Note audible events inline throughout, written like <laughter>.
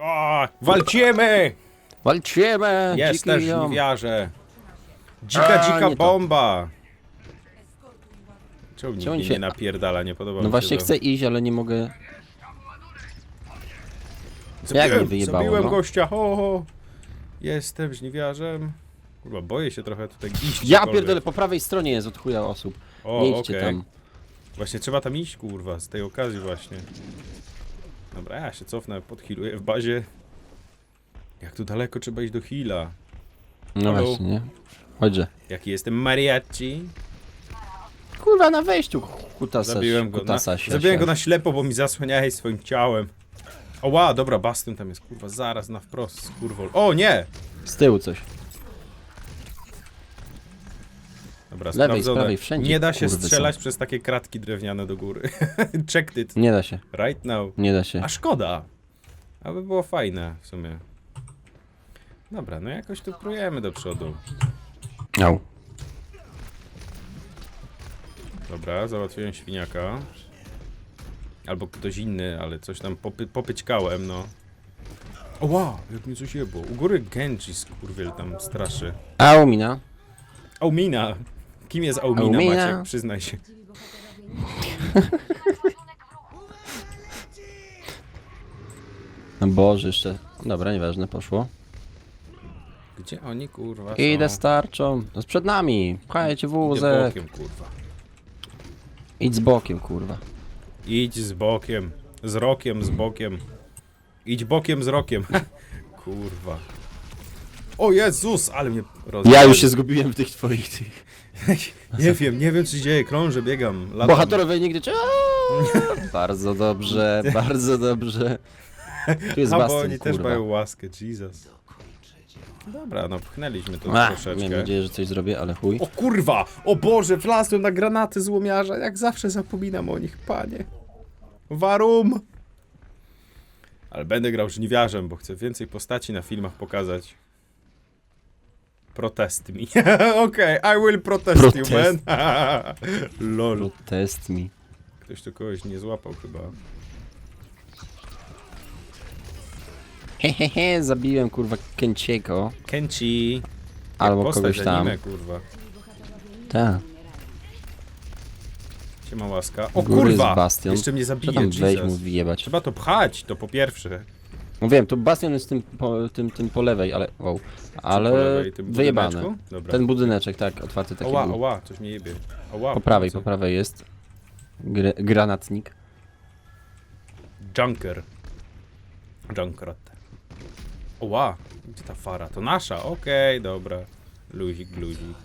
O, walczymy! Walczymy! Jest też żniwiarze. Dzika, A, dzika nie to. bomba! Czemu nikt Czemu mnie się- nie napierdala, nie podoba mi No się właśnie to. chcę iść, ale nie mogę. Zabiłem, Jak mnie wyjebało, zabiłem no. gościa, ho, ho. Jestem żniwiarzem. Kurwa, boję się trochę tutaj iść. Ja gdziekolwiek. pierdolę, po prawej stronie jest od chuja osób. O, Nie idźcie okej. tam. Właśnie trzeba tam iść, kurwa, z tej okazji właśnie. Dobra, ja się cofnę, podhealuję w bazie. Jak tu daleko trzeba iść do heala? No Halo? właśnie, nie? Chodźże. Jaki jestem mariachi? Kurwa, na wejściu kutasa, Zabiłem go, na, zabiłem go na ślepo, bo mi zasłaniałeś swoim ciałem. Oła, dobra, Bastion tam jest, kurwa, zaraz na wprost, kurwa. O, nie! Z tyłu coś. Dobra, Lewej, z sprawdzone. prawej, wszędzie, Nie da się kurwy są. strzelać przez takie kratki drewniane do góry. <laughs> Checked it Nie da się, right now. nie da się. A szkoda. Aby było fajne w sumie. Dobra, no jakoś tu prójemy do przodu. Au. Dobra, załatwiłem świniaka. Albo ktoś inny, ale coś tam popy popyćkałem, no. O wow, jak mi coś jebło. U góry Genji skurwiel tam straszy. Au, mina. Aumina! Kim jest Aumina, Aumina. Maciek? Przyznaj się. <laughs> No Boże, jeszcze. Dobra, nieważne, poszło. Gdzie oni kurwa Idę są? z tarczą. No, przed nami. Pchajcie Idę wózek. bokiem, kurwa. Idź z bokiem, kurwa. Idź z bokiem. Z rokiem, z bokiem. Idź bokiem z rokiem. <laughs> Kurwa. O Jezus, ale mnie roz... Ja już się zgubiłem w tych twoich tych. <laughs> Nie wiem, nie wiem co się dzieje. Krążę, biegam, latam. Bohaterowie nigdy czy... <laughs> Bardzo dobrze, bardzo dobrze. Tu jest A bo Bastion, oni też kurwa. mają łaskę, Jesus. Dobra, no pchnęliśmy to A, troszeczkę. miałem nadzieję, że coś zrobię, ale chuj. O kurwa! O Boże, wlazłem na granaty złomiarza. Jak zawsze zapominam o nich, panie. Warum? Ale będę grał żniwiarzem, bo chcę więcej postaci na filmach pokazać. Protest mi. <laughs> Okej, I will protest, you, Protest. man. <laughs> Lol. Test mi. Ktoś tu kogoś nie złapał chyba. Hehehe, zabiłem kurwa Kęciego. Kenchi. Albo kogoś tam. anime, kurwa. Tak. Siema łaska. O Góry kurwa! Jeszcze mnie zabije, Trzeba tam wejść mu Jesus. wyjebać. Trzeba to pchać, to po pierwsze. No wiem, to Bastion jest tym po, tym, tym po lewej, ale wow. Ale po lewej, tym wyjebane. budyneczku? Dobra. Ten budyneczek, tak, otwarty taki Oła, był. oła, coś mnie jebie. Oła, Po prawej, po prawej jest. Gr granatnik. Junker. Junkrat. Oła, gdzie ta fara? To nasza, okej, dobra. Luzik, luzik.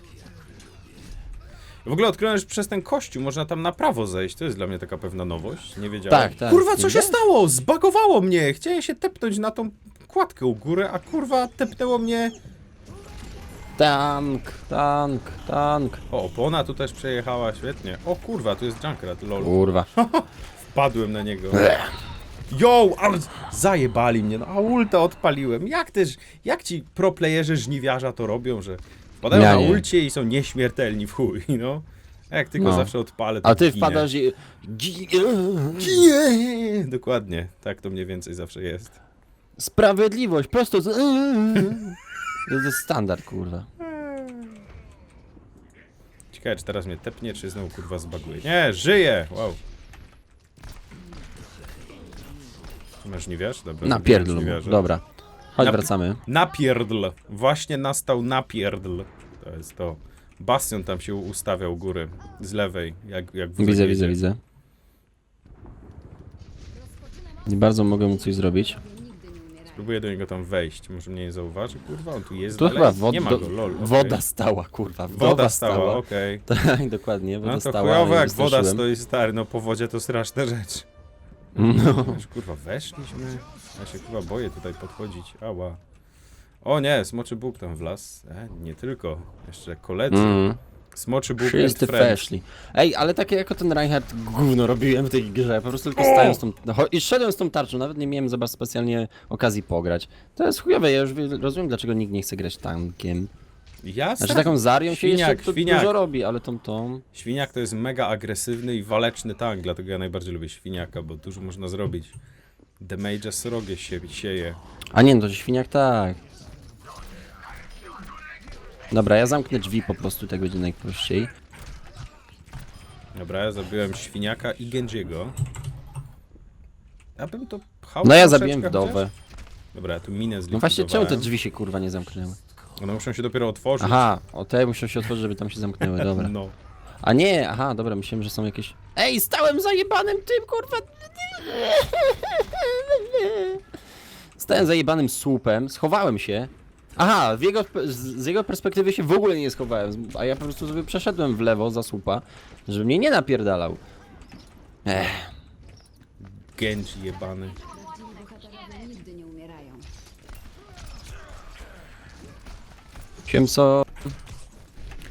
W ogóle odkryłem, że przez ten kościół można tam na prawo zejść. To jest dla mnie taka pewna nowość. Nie wiedziałem. Tak, tak. Kurwa, co się stało? Zbagowało mnie. Chciałem się tepnąć na tą kładkę u góry, a kurwa tepnęło mnie... Tank, tank, tank. O, opona tu też przejechała, świetnie. O kurwa, tu jest Junkrat, lol. Kurwa. <laughs> Wpadłem na niego. Yo, ale zajebali mnie, no a ulta odpaliłem. Jak też, jak ci pro playerzy żniwiarza to robią, że wpadają Ja na nie. ulcie i są nieśmiertelni w chuj, <laughs> no. Jak tylko No. zawsze odpalę, to A ty ginę. wpadasz i... Gi- Ginie! Dokładnie, tak to mniej więcej zawsze jest. Sprawiedliwość, prosto z... <laughs> To jest standard, kurwa. Ciekawe, czy teraz mnie tepnie, czy znowu kurwa zbaguje. Nie, żyje! Wow. Masz żniwiarz? Dobra. Mu. żniwiarza. Dobra. Chodź, Napi- wracamy. Napierdl. Właśnie nastał napierdl. To jest to. Bastion tam się ustawiał u góry. Z lewej, jak, jak wózek Widzę, widzę, widzę. Nie bardzo mogę mu coś zrobić. Spróbuję do niego tam wejść. Może mnie nie zauważy? Kurwa, on tu jest Tu dalej? chyba wod, Nie ma do, go, lol. okej. woda stała, kurwa. Woda, Woda stała. okej. <laughs> Tak, dokładnie, woda No to stała. chujowo ale jak woda wystraszyłem. stoi stary, no po wodzie to straszna rzecz. No. Już, kurwa, weszliśmy. Ja się kurwa boję tutaj podchodzić. Ała. O nie, smoczy Bóg tam wlazł. E, nie tylko. Jeszcze koledzy. Mm. Smoczy Bóg Wszyscy and weszli. Ej, ale takie jako ten Reinhardt gówno robiłem w tej grze, po prostu tylko stałem z tą... no, cho- I szedłem z tą tarczą, nawet nie miałem zobacz specjalnie okazji pograć. To jest chujowe, ja już wie- rozumiem dlaczego nikt nie chce grać tankiem. Jasne. Znaczy taką Zarią się Świniak, jeszcze to świniak. dużo robi, ale tą tą... Świniak to jest mega agresywny i waleczny tank, dlatego ja najbardziej lubię świniaka, bo dużo można zrobić. Damage'a srogie się sieje. A nie, no to świniak tak. Dobra, ja zamknę drzwi po prostu tego dnia najprościej. Dobra, ja zabiłem świniaka i Genjiego. Ja bym to pchał No ja troszeczkę zabiłem wdowę. chociaż. Dobra, ja tu minę No zlikwidowałem. właśnie, czemu te drzwi się kurwa nie zamknęły? One muszą się dopiero otworzyć. Aha, o te muszą się otworzyć, żeby tam się zamknęły, <laughs> dobra. No. A nie, aha, dobra, myślałem, że są jakieś... Ej, stałem zajebanym tym, kurwa! <laughs> Stałem zajebanym słupem, schowałem się. Aha, w jego, z z jego perspektywy się w ogóle nie schowałem, a ja po prostu sobie przeszedłem w lewo za słupa, żeby mnie nie napierdalał. Ech, Genji jebany. Prawdziwi bohaterowie nigdy nie umierają. Wiem co...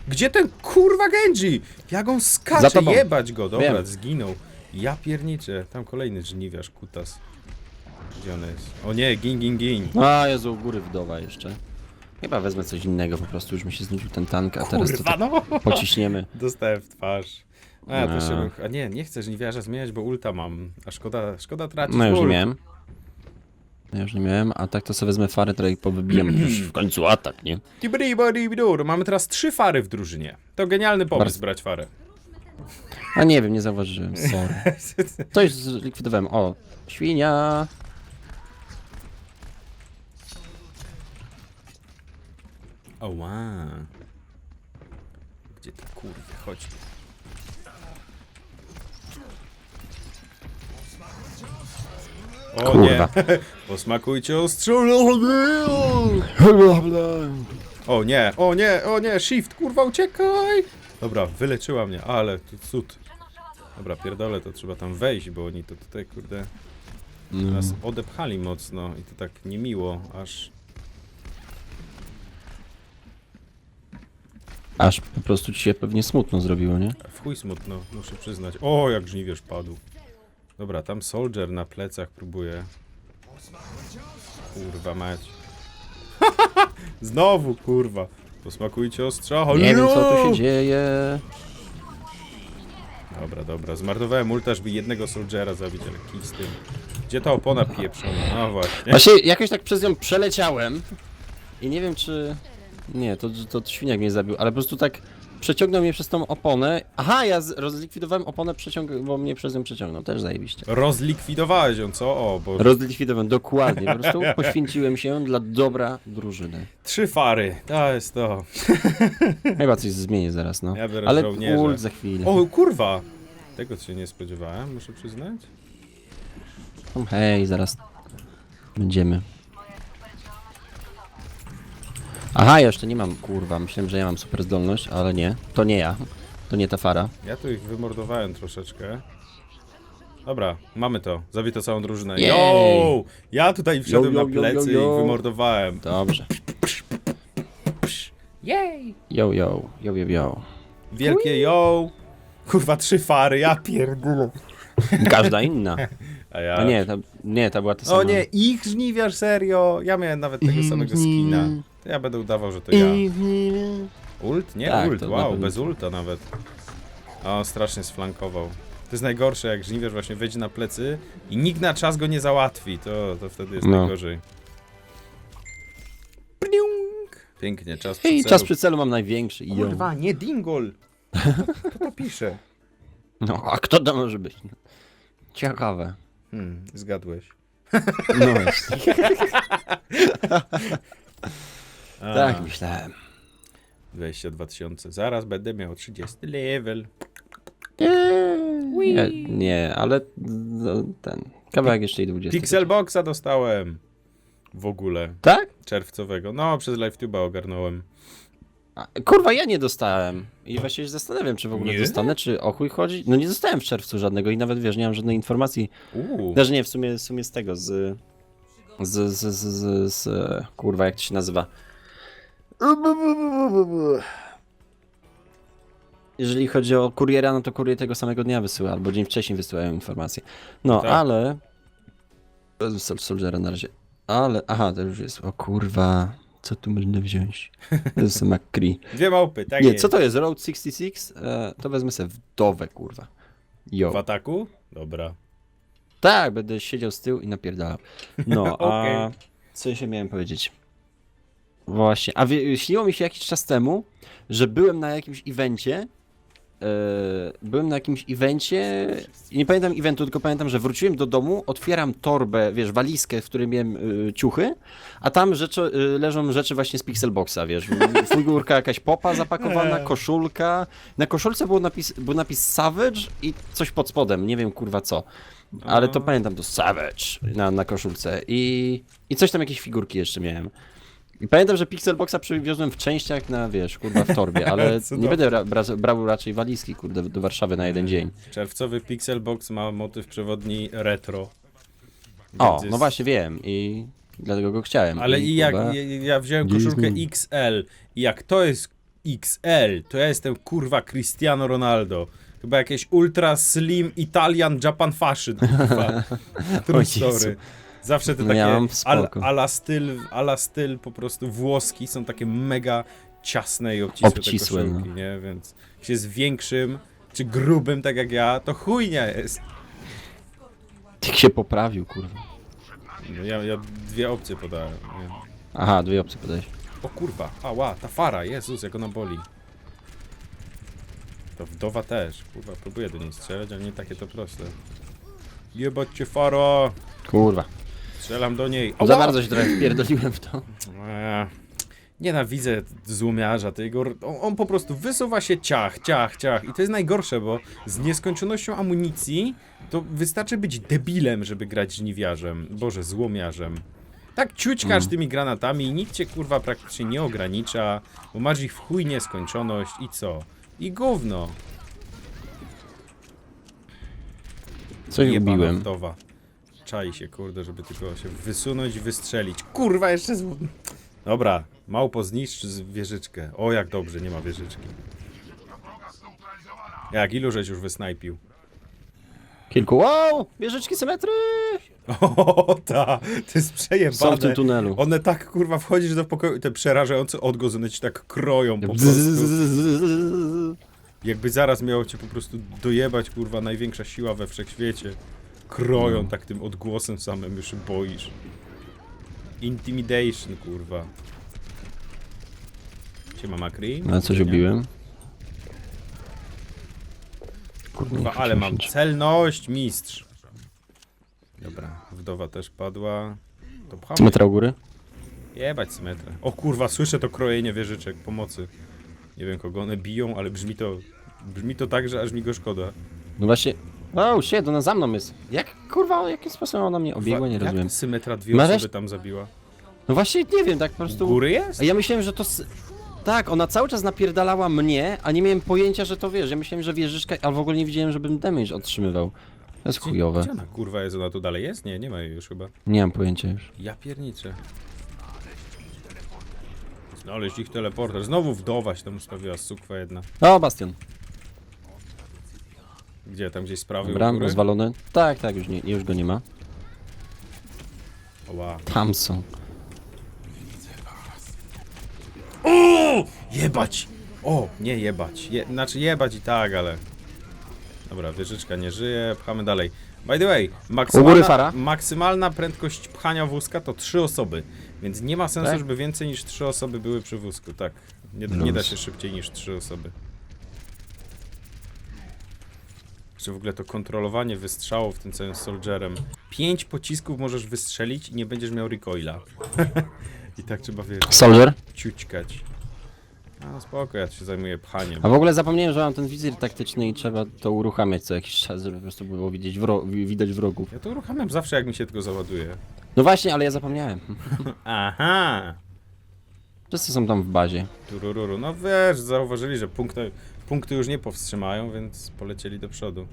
Gdzie ten kurwa Genji? Jak on Za skacze, tobą. jebać go. Dobra, Wiem. zginął. Ja pierniczę. Tam kolejny żniwiarz, kutas. Gdzie on jest? O nie, gin, gin, gin. A, Jezu, u góry wdowa jeszcze. Chyba wezmę coś innego, po prostu już mi się znudził ten tank, a teraz to Kurwa, tak no. pociśniemy. <laughs> Dostałem w twarz. A się No. bym... A nie, nie chcę żniwiarza zmieniać, bo ulta mam. A szkoda, szkoda tracić No już ult. miałem. No już nie miałem, a tak to sobie wezmę farę, której powybijam <clears throat> już w końcu atak, nie? Tibri-bari-bidur. Mamy teraz trzy fary w drużynie. To genialny pomysł Bardzo. brać farę. A nie wiem, nie zauważyłem, sorry. <laughs> Coś zlikwidowałem, o, świnia. Oła. Gdzie ty kurwa, chodź. O Kurwa. nie, <laughs> posmakujcie ostrzu. O nie, o nie, o nie, shift, kurwa, uciekaj! Dobra, wyleczyła mnie, ale to cud. Dobra, pierdolę, to trzeba tam wejść, bo oni to tutaj, kurde, nas odepchali mocno i to tak niemiło, aż... Aż po prostu ci się pewnie smutno zrobiło, nie? W chuj smutno, muszę przyznać. O, jak żniwierz padł. Dobra, tam soldier na plecach próbuje. Kurwa mać. <laughs> Znowu, kurwa. Posmakujcie ostrza. Nie wiem, co tu się dzieje. Dobra, dobra. Zmarnowałem ulta, żeby jednego soldiera zabić, ale kij z tym. Gdzie ta opona pieprzona? No właśnie. Właśnie jakoś tak przez nią przeleciałem i nie wiem, czy... Nie, to, to świniak mnie zabił, ale po prostu tak przeciągnął mnie przez tą oponę. Aha, ja z- rozlikwidowałem oponę, przeciąg... bo mnie przez nią przeciągnął, też zajebiście. Rozlikwidowałeś ją, co? O, bo Rozlikwidowałem, dokładnie, po prostu <laughs> poświęciłem się dla dobra drużyny. trzy fary. To jest to. <laughs> Chyba coś zmienię zaraz, no. Ja biorę Ale żołnierza. ult za chwilę. O, kurwa. Tego się nie spodziewałem, muszę przyznać. Hej, zaraz będziemy. Aha, ja jeszcze nie mam, kurwa, myślałem, że ja mam super zdolność, ale nie, to nie ja, to nie ta fara. Ja tu ich wymordowałem troszeczkę. Dobra, mamy to. Zabito całą drużynę. Jej! Yo! Ja tutaj wszedłem Yo, yo, na yo, plecy yo, yo. i wymordowałem. Dobrze. Jej! Yo, yo, yo, yo, yo. Wielkie yo! Kurwa, trzy fary, ja pierdolę. Każda inna. A ja... A nie, ta, nie, ta była ta sama. O nie, ich żniwiarz, serio! Ja miałem nawet tego samego skina. Ja będę udawał, że to ja. Ult? Nie Tak, ult, to na wow, pewno. bez ulta nawet. O, strasznie sflankował. To jest najgorsze, jak żniwiarz właśnie wejdzie na plecy i nikt na czas go nie załatwi, to, to wtedy jest No. najgorzej. Pniung. Pięknie, czas przy Hej, celu. czas przy celu mam największy. Yo. Kurwa, nie dingol! Kto to pisze? <laughs> No, a kto to może być? Ciekawe. Hmm, zgadłeś. No właśnie. <laughs> A, Tak myślałem. 22 tysiące. Zaraz będę miał 30 level. Nie, nie, ale no, ten. Kawałek jeszcze i 20. Pixelboxa dostałem. W ogóle. Tak? Czerwcowego. No, przez LiveTube'a ogarnąłem. A, Kurwa, ja nie dostałem. I właśnie się zastanawiam, czy w ogóle Nie? dostanę, czy o chuj chodzi. No nie dostałem w czerwcu żadnego i nawet wiesz, nie mam żadnej informacji. Uuu. Też nie, w sumie, w sumie z tego, z... Z, z, z, z, z... Kurwa, jak to się nazywa? Jeżeli chodzi o kuriera, no to kurier tego samego dnia wysyła, albo dzień wcześniej wysyłają informacje. No, Tak. ale... Bez Sol- Soldiera na razie. Ale, aha, to już jest, o kurwa, co tu można wziąć? To jest <laughs> McCree. Dwie małpy, tak Nie, jest. co to jest? Road 66? E, to wezmę sobie wdowę, kurwa. W Yo. ataku? Dobra. Tak, będę siedział z tyłu i napierdalał. No, <laughs> a Okej. co jeszcze miałem powiedzieć? Właśnie, a wie, śniło mi się jakiś czas temu, że byłem na jakimś evencie, e, byłem na jakimś evencie, nie pamiętam eventu, tylko pamiętam, że wróciłem do domu, otwieram torbę, wiesz, walizkę, w której miałem e, ciuchy, a tam rzeczy, e, leżą rzeczy właśnie z Pixelboxa, wiesz, figurka jakaś popa zapakowana, koszulka, na koszulce był napis, był napis Savage i coś pod spodem, nie wiem kurwa co. Ale to pamiętam to Savage na, na koszulce. I, i coś tam jakieś figurki jeszcze miałem. I pamiętam, że Pixelboxa przywiozłem w częściach na, wiesz, kurwa, w torbie, <laughs> ale nie będę bra bra brał raczej walizki, kurde, do Warszawy na jeden dzień. Czerwcowy Pixelbox ma motyw przewodni retro. O, Więc no jest- właśnie wiem i dlatego go chciałem. Ale i jak kurwa, ja, ja wziąłem Gdzie jest koszulkę mój? XL i jak to jest XL, to ja jestem kurwa Cristiano Ronaldo. Chyba jakieś ultra slim Italian Japan fashion, kurwa. <laughs> True O Jezu. story. Zawsze te No takie ja ala styl, ala styl po prostu włoski są takie mega ciasne i obcisłe, Obcisłe, te no. koszulki, nie? Więc jeśli jest większym czy grubym tak jak ja, to chujnia jest. Jak się poprawił, kurwa. No ja, ja dwie opcje podałem. Nie? Aha, dwie opcje podałeś. O kurwa, ała, ta fara, Jezus, jak ona boli. To wdowa też, kurwa, próbuję do niej strzelać, ale nie takie to proste. Jebać cię faro! Kurwa. Strzelam do niej. Za bardzo się trochę wpierdoliłem w to. Eee, Nienawidzę złomiarza tego. On, on po prostu wysuwa się ciach, ciach, ciach. I to jest najgorsze, bo z nieskończonością amunicji to wystarczy być debilem, żeby grać żniwiarzem. Boże, złomiarzem. Tak ciućkasz tymi granatami i nikt cię kurwa praktycznie nie ogranicza, bo masz ich w chuj nieskończoność i co? I gówno. Coś Jebana ubiłem. wdowa. Czai się, kurde, żeby tylko się wysunąć i wystrzelić. Kurwa, jeszcze z... Dobra, małpo zniszcz wieżyczkę. O, jak dobrze, nie ma wieżyczki. Jak, ilu żeś już wysnajpił? Kilku. Wow! Wieżyczki symetry! <laughs> O, ta, to jest przejebane. Są w tym tunelu. One tak, kurwa, wchodzisz do pokoju i te przerażające odgłosy, one ci tak kroją po prostu. Jakby zaraz miało cię po prostu dojebać, kurwa, największa siła we wszechświecie. Kroją tak tym odgłosem samym, już się boisz. Intimidation, kurwa. Siema Makri. No coś ubiłem. Kurwa, ale mam celność, mistrz. Dobra, wdowa też padła. To pchamy. Symetra u góry? Jebać symetrę. O kurwa, słyszę to krojenie wieżyczek pomocy. Nie wiem kogo one biją, ale brzmi to... Brzmi to tak, że aż mi go szkoda. No właśnie. O, shit, ona za mną jest. Jak, kurwa, jakim sposobem ona mnie obiegła, nie Jak rozumiem. symetra dwie Ma osoby tam zabiła? No właśnie, nie wiem, tak po prostu... Góry jest? A ja myślałem, że to... Tak, ona cały czas napierdalała mnie, a nie miałem pojęcia, że to wiesz. Ja myślałem, że wieżyczka, ale w ogóle nie widziałem, żebym damage otrzymywał. To jest chujowe. Gdzie ona kurwa jest? Ona tu dalej jest? Nie, nie ma jej już chyba. Nie mam pojęcia już. Ja pierniczę. Znaleźć ich teleporter. Znowu wdowa się tam ustawiła, sukwa jedna. O, Bastion. Gdzie? Tam gdzieś z prawej Dobra, u góry? rozwalony. Tak, tak, już, nie, już go nie ma. Oła. Tam są. Jebać! O, nie jebać. Je, znaczy jebać i tak, ale... Dobra, wieżyczka nie żyje, pchamy dalej. By the way, U góry maksymalna, fara. maksymalna prędkość pchania wózka to 3 osoby, więc nie ma sensu, Tak? żeby więcej niż 3 osoby były przy wózku, tak. Nie, nie da Luz. się szybciej niż 3 osoby. Czy w ogóle to kontrolowanie wystrzału w tym całym Soldierem. 5 pocisków możesz wystrzelić i nie będziesz miał recoila. <laughs> I tak trzeba, wiesz, Soldier. ciućkać. A spoko, ja się zajmuję pchaniem. A w ogóle zapomniałem, że mam ten wizjer taktyczny i trzeba to uruchamiać co jakiś czas, żeby po prostu było widzieć wro wi- widać wrogów. Ja to uruchamiam zawsze, jak mi się tylko załaduje. No właśnie, ale ja zapomniałem. <laughs> Aha! Wszyscy są tam w bazie. Turururu. No wiesz, zauważyli, że punkty, punkty już nie powstrzymają, więc polecieli do przodu.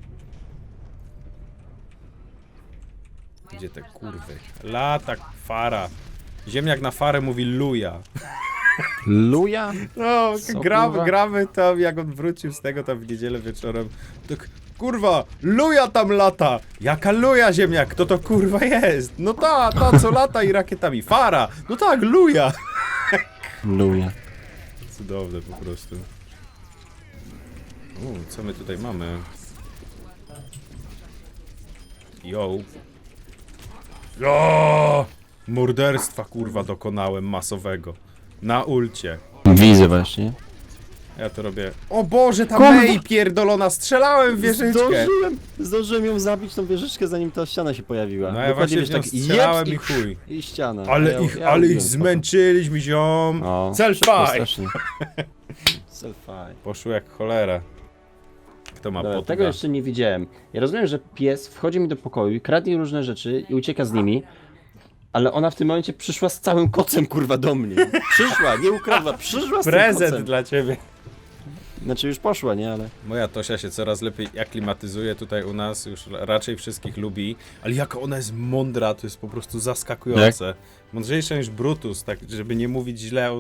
Gdzie te kurwy? Lata fara. Ziemniak na farę mówi luja. Luja? No, Co, gramy, kurwa? gramy tam, jak on wrócił z tego tam w niedzielę wieczorem. Tak, kurwa, luja tam lata! Jaka luja, ziemniak? Kto to kurwa jest? No ta, ta co lata i rakietami. Fara! No tak, luja! Luja. Cudowne po prostu. U, co my tutaj mamy? Yo. Jo! Morderstwa kurwa dokonałem masowego. Na ulcie. Widzę właśnie. Ja to robię. O Boże, ta Kurwa! May pierdolona, strzelałem w wieżyczkę. Zdążyłem, zdążyłem ją zabić tą wieżyczkę zanim ta ściana się pojawiła. No ja Dokładnie, właśnie w nią strzelałem i chuj. I ściana. Ale Ja- ich, ja ale ich zmęczyliśmy, ziom. O, szybko, strasznie. <laughs> Selfie. Poszło jak cholera. Kto ma Dobra, tego jeszcze nie widziałem. Ja rozumiem, że pies wchodzi mi do pokoju, kradnie różne rzeczy i ucieka z nimi, ale ona w tym momencie przyszła z całym kocem, kurwa, do mnie. Przyszła, nie ukradła, przyszła z tym Prezent kocem. dla ciebie. Znaczy już poszła, nie, ale... Moja Tosia się coraz lepiej aklimatyzuje tutaj u nas, już raczej wszystkich lubi, ale jaka ona jest mądra, to jest po prostu zaskakujące. Mądrzejsza niż Brutus, tak żeby nie mówić źle o,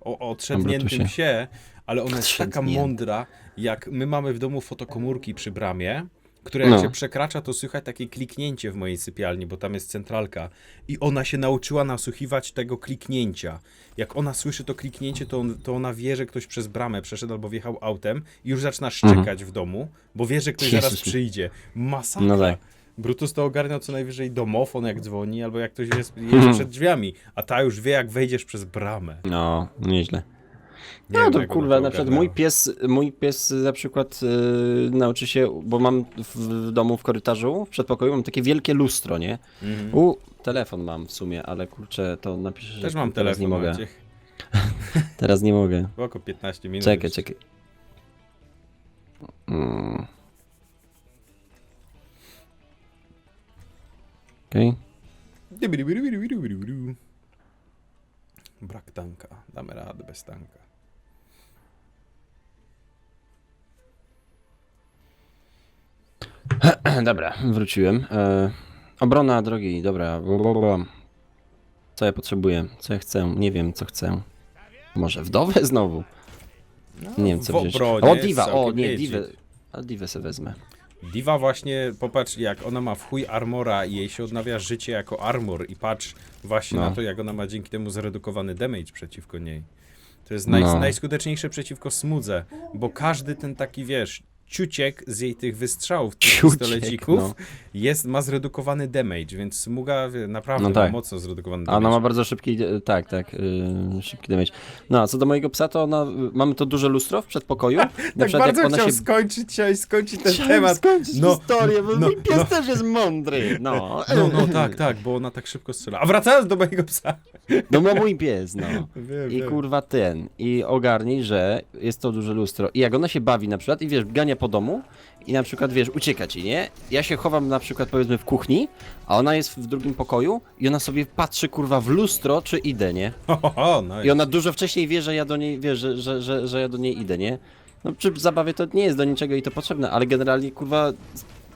o, o otrzepniętym Brutusie. psie, ale ona jest taka mądra, jak my mamy w domu fotokomórki przy bramie, które jak No. się przekracza, to słychać takie kliknięcie w mojej sypialni, bo tam jest centralka. I ona się nauczyła nasłuchiwać tego kliknięcia. Jak ona słyszy to kliknięcie, to, on, to ona wie, że ktoś przez bramę przeszedł albo wjechał autem i już zaczyna szczekać w domu, bo wie, że ktoś Jezus zaraz przyjdzie. Masakra. No tak. Brutus to ogarniał co najwyżej domofon, jak dzwoni, albo jak ktoś jest, Mhm. <laughs> jedzie przed drzwiami, a ta już wie, jak wejdziesz przez bramę. No, nieźle. Nie No wiem, to jak kurwa, to na przykład mój pies, mój pies na przykład yy, nauczy się, bo mam w, w domu w korytarzu, w przedpokoju mam takie wielkie lustro, nie? Mhm. U, telefon mam w sumie, ale kurczę, to napiszę, że Też mam teraz telefon, nie mogę. Maciek. <laughs> Teraz nie mogę. Około 15 minut. Czekaj, czekaj. Mm. Okej. Brak tanka. Damy radę bez tanka. <clears throat> Dobra, wróciłem. E, obrona drogi, dobra. Co ja potrzebuję? Co ja chcę? Nie wiem, co chcę. Może wdowę znowu? Nie wiem, co w wziąć. obronie O, jest diwa, o, całkiem nie, legit. diwę. A diwę se wezmę. Diva właśnie, popatrz, jak ona ma w chuj armora i jej się odnawia życie jako armor i patrz właśnie No. na to, jak ona ma dzięki temu zredukowany damage przeciwko niej. To jest naj, No. najskuteczniejsze przeciwko smudze, bo każdy ten taki, wiesz, ciuciek z jej tych wystrzałów, tych Ciuciek, pistolecików no. jest, ma zredukowany damage, więc smuga naprawdę No tak. ma mocno zredukowany A damage. ona ma bardzo szybki, e, tak, tak, yy, szybki damage. No, a co do mojego psa, to ona, y, mamy to duże lustro w przedpokoju. <laughs> Na tak przykład bardzo jak ona chciał się... skończyć, chciałeś skończyć ten Chciałem temat. skończyć No, historię, bo no, mój pies no. też jest mądry, no. No, no tak, tak, bo ona tak szybko strzela. A wracając do mojego psa. No bo mój pies, no. <laughs> Wiem, I wiem. kurwa ten. I ogarnij, że jest to duże lustro. I jak ona się bawi na przykład i wiesz, gania po domu i na przykład wiesz, ucieka ci, nie? Ja się chowam na przykład powiedzmy w kuchni, a ona jest w drugim pokoju i ona sobie patrzy kurwa w lustro, czy idę, nie? <laughs> Ho, ho, ho, no I ona dużo wcześniej wie, że ja do niej, wie, że, że, że, że ja do niej idę, nie? No przy zabawie to nie jest do niczego i to potrzebne, ale generalnie kurwa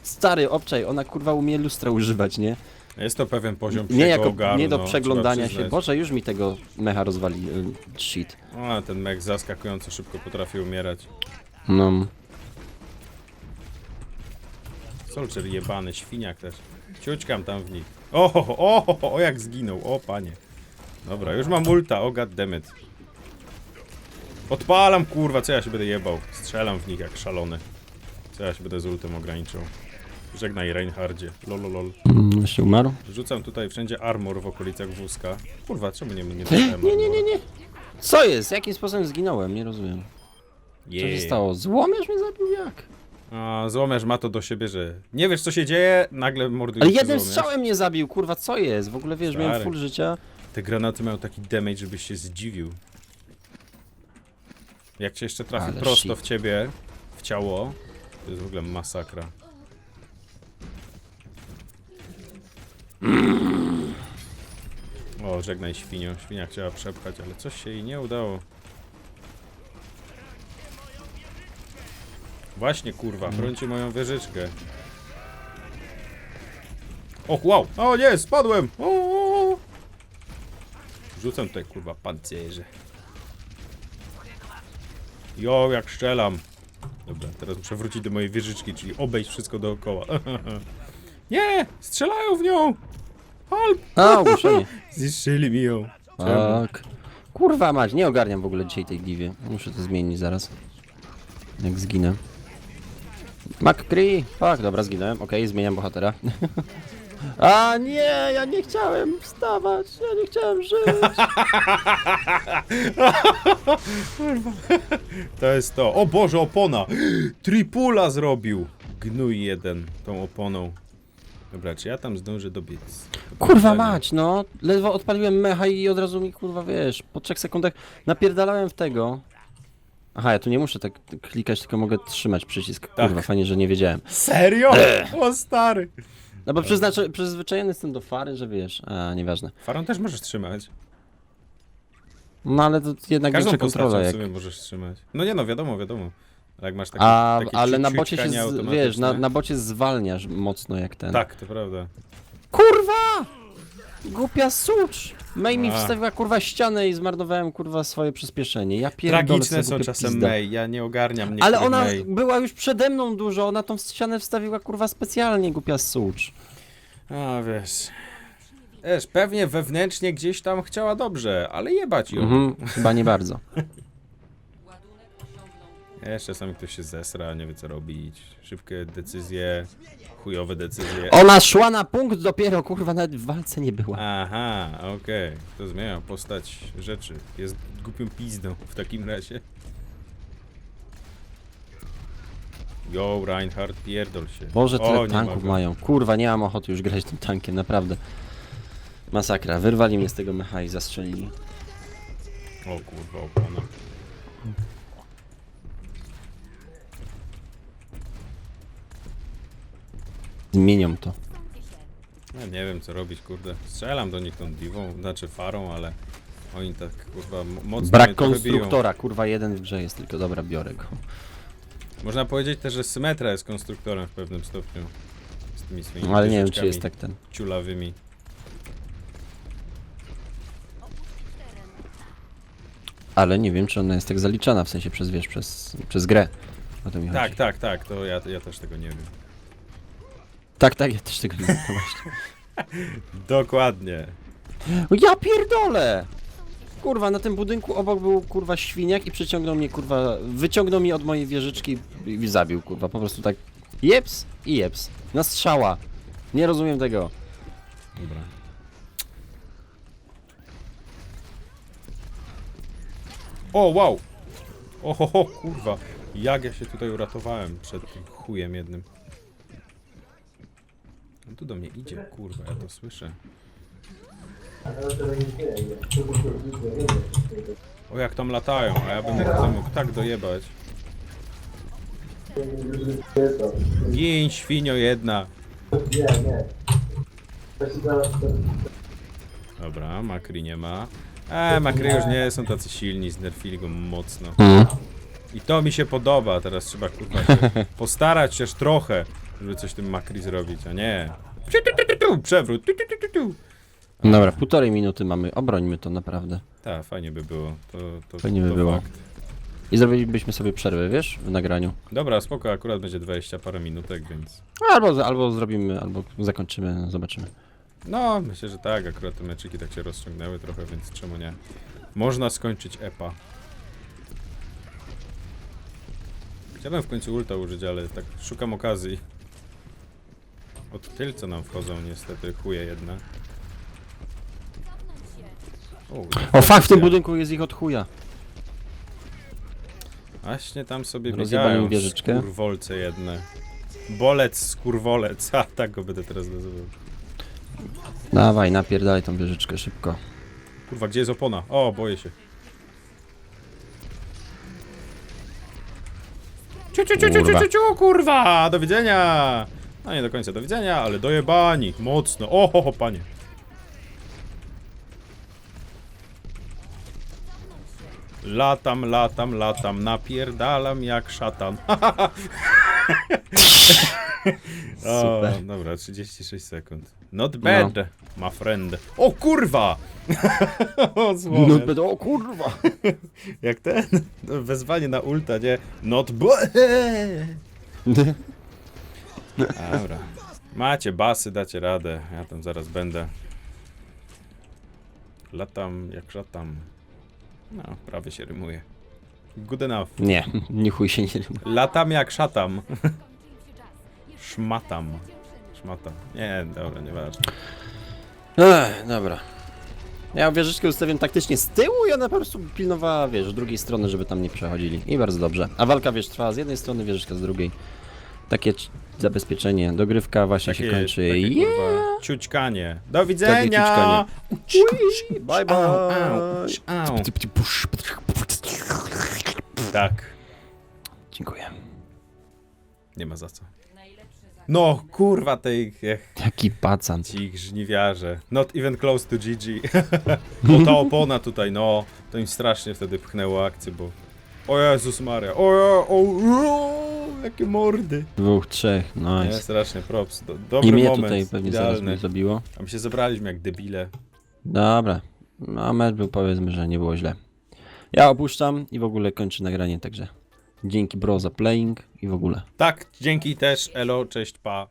stary obczaj, ona kurwa umie lustra używać, nie? Jest to pewien poziom Nie jako, ogarnu, nie do przeglądania się. Boże, już mi tego mecha rozwali. y, Shit. A, ten mech zaskakująco szybko potrafi umierać. No. Soldier jebany, świniak też. Ciućkam tam w nich. O, o, o, o, o, jak zginął, o panie. Dobra, już mam ulta, o goddammit. Odpalam, kurwa, co ja się będę jebał? Strzelam w nich jak szalony. Co ja się będę z ultem ograniczał? Żegnaj Reinhardzie, lololol. Mm, Jeszcze umarł? Rzucam tutaj wszędzie armor w okolicach wózka. Kurwa, czemu nie, nie dostałem Nie, nie, nie, nie. Co jest? Jakim sposobem zginąłem? Nie rozumiem. Co się stało? Złomiesz mnie zabił jak? A, złomiarz ma to do siebie, że nie wiesz co się dzieje, nagle morduje Ale cię jednym złomiarz. strzałem mnie zabił, kurwa, co jest? W ogóle wiesz, miałem Stary. full życia. Te granaty mają taki damage, żebyś się zdziwił. Jak cię jeszcze trafi Ale prosto shit. w ciebie, w ciało, to jest w ogóle masakra. O, żegnaj świnią. Świnia chciała przepchać, ale coś się jej nie udało. Właśnie, kurwa, brońcie moją wieżyczkę. Och, wow! O nie, spadłem! O, o, o. Rzucam tutaj, kurwa, pancerze. Jo, jak strzelam. Dobra, teraz muszę wrócić do mojej wieżyczki, czyli obejść wszystko dookoła. <laughs> nie! Strzelają w nią! Help! A, ogłuszenie. <laughs> Zniszczyli mi ją. Czemu? Tak. Kurwa mać, nie ogarniam w ogóle dzisiaj tej diwie. Muszę to zmienić zaraz. Jak zginę. McCree! Fuck, dobra, zginąłem. Okej, zmieniam bohatera. <laughs> A nie, ja nie chciałem wstawać, ja nie chciałem żyć. <laughs> To jest to. O Boże, opona! <gasps> Tripula zrobił! Gnój jeden tą oponą. Dobra, czy ja tam zdążę dobiec? Kurwa mać, no. Ledwo odpaliłem mecha i od razu mi, kurwa, wiesz, po trzech sekundach napierdalałem w tego. Aha, ja tu nie muszę tak klikać, tylko mogę trzymać przycisk. Kurwa, Tak. fajnie, że nie wiedziałem. Serio? O stary! No bo przyznaczy, przyzwyczajony jestem do fary, że wiesz, a nieważne. Farą też możesz trzymać. No ale to jednak Każdą większa kontrola postacią jak... sobie możesz trzymać. No nie no, wiadomo, wiadomo. Ale Jak masz takie, A, takie ale na bocie się, z, wiesz, na, na bocie zwalniasz mocno jak ten. Tak, to prawda. Kurwa! Głupia sucz! May mi A. wstawiła kurwa ścianę i zmarnowałem kurwa swoje przyspieszenie. Ja pierdolę Tragiczne są czasem. May, ja nie ogarniam niektórych Ale ona May. była już przede mną dużo, ona tą ścianę wstawiła kurwa specjalnie, głupia sucz. A wiesz... Wiesz, pewnie wewnętrznie gdzieś tam chciała dobrze, ale jebać ją. Mhm, chyba nie bardzo. <laughs> Wiesz, czasami ktoś się zesra, nie wie co robić. Szybkie decyzje, chujowe decyzje. Ona szła na punkt dopiero, kurwa, nawet w walce nie była. Aha, okej. To zmienia postać rzeczy. Jest głupią pizdą w takim razie. Yo, Reinhardt, pierdol się. Boże, tyle tanków mają. Kurwa, nie mam ochoty już grać tym tankiem, naprawdę. Masakra, wyrwali mnie z tego mecha i zastrzelili. O kurwa, opona. Zmienią to. Ja nie wiem co robić, kurde. Strzelam do nich tą diwą, znaczy farą, ale oni tak kurwa mo- mocno mnie Brak trochę biją. konstruktora, kurwa, jeden w grze jest tylko, dobra, biorę go. Można powiedzieć też, że Symetra jest konstruktorem w pewnym stopniu. Z tymi swoimi Ale nie wiem, czy wieżyczkami jest tak ten. ciulawymi. Ale nie wiem, czy ona jest tak zaliczana, w sensie przez, wiesz, przez, przez grę. O to mi Tak, chodzi. tak, tak, to ja, ja też tego nie wiem. Tak, tak, ja też tego nie wiem, <laughs> no właśnie. Dokładnie. O, Ja pierdolę! Kurwa, na tym budynku obok był kurwa świniak i przyciągnął mnie kurwa, wyciągnął mnie od mojej wieżyczki i i zabił kurwa, po prostu tak jeps i jeps. Na strzała. Nie rozumiem tego. Dobra. O, wow! Ohoho, kurwa. Jak ja się tutaj uratowałem przed tym chujem jednym. On tu do mnie idzie, kurwa, ja to słyszę. O, jak tam latają, a ja bym ich tam mógł tak dojebać. Gin, świnio jedna. Dobra, Makri nie ma. E, Makri już nie są tacy silni, znerfili go mocno. I to mi się podoba, teraz trzeba kurwa się postarać się trochę, żeby coś tym Makri zrobić, a nie. Przewrót. Dobra, półtorej minuty mamy, obrońmy to naprawdę. Tak, fajnie by było. To, to, Fajnie by to było. Fakt. I zrobilibyśmy sobie przerwę, wiesz, w nagraniu. Dobra, spoko, akurat będzie 20 parę minutek, więc... Albo, albo zrobimy, albo zakończymy, zobaczymy. No, myślę, że tak, akurat te meczyki tak się rozciągnęły trochę, więc czemu nie? Można skończyć epa. Chciałbym w końcu ulta użyć, ale tak szukam okazji. Od tylca nam wchodzą niestety chuje jedne. O, O fuck, w tym budynku jest ich od chuja. Właśnie tam sobie Rozjebałem biegają wieżyczkę. skurwolce jedne. Bolec, skurwolec, <laughs> a tak go będę teraz nazywał. Dawaj, napierdalaj tą wieżyczkę szybko. Kurwa, gdzie jest opona? O, boję się. Ciu, ciu, ciu, ciu, ciu, Kurwa. ciu, ciu, kurwa! Do widzenia! No nie do końca do widzenia, ale dojebani. Mocno. O, ho, ho, panie. Latam, latam, latam, napierdalam jak szatan. <laughs> o, Super. dobra, 36 sekund. Not bad, my friend. O kurwa! <laughs> o, No, słowo. będę- o kurwa! <laughs> Jak ten wezwanie na ulta, nie? Not bad. Dobra. Macie basy, dacie radę. Ja tam zaraz będę. Latam jak szatam. No, prawie się rymuje. Good enough. Nie, <laughs> nie chuj się nie rymuje. Latam jak szatam. <laughs> Szmatam. Szmata. Nie, dobra, nieważne. Ech, dobra. Ja wieżyczkę ustawiłem taktycznie z tyłu i ona po prostu pilnowała, wiesz, drugiej strony, żeby tam nie przechodzili. I bardzo dobrze. A walka, wiesz, trwała z jednej strony, wieżyczka z drugiej. Takie zabezpieczenie. Dogrywka właśnie się kończy. takie Yeah! kurwa ciućkanie. Do Takie widzenia! ciućkanie. Bye bye. Au, au, au. Tak, Dziękuję. nie ma za co. No, kurwa tej, Jaki pacan. ci żniwiarze. Not even close to GG. <laughs> Bo ta opona tutaj, no, to im strasznie wtedy pchnęło akcję, bo... O Jezus Maria, o, o, o, jakie mordy. Dwóch, trzech, Nie, nice. strasznie props. Do, I dobry mnie moment, tutaj pewnie zaraz mnie zabiło. A my się zebraliśmy jak debile. Dobra. No, A mecz był powiedzmy, że nie było źle. Ja opuszczam i w ogóle kończę nagranie, także dzięki bro za playing i w ogóle. Tak, dzięki też, elo, cześć, pa.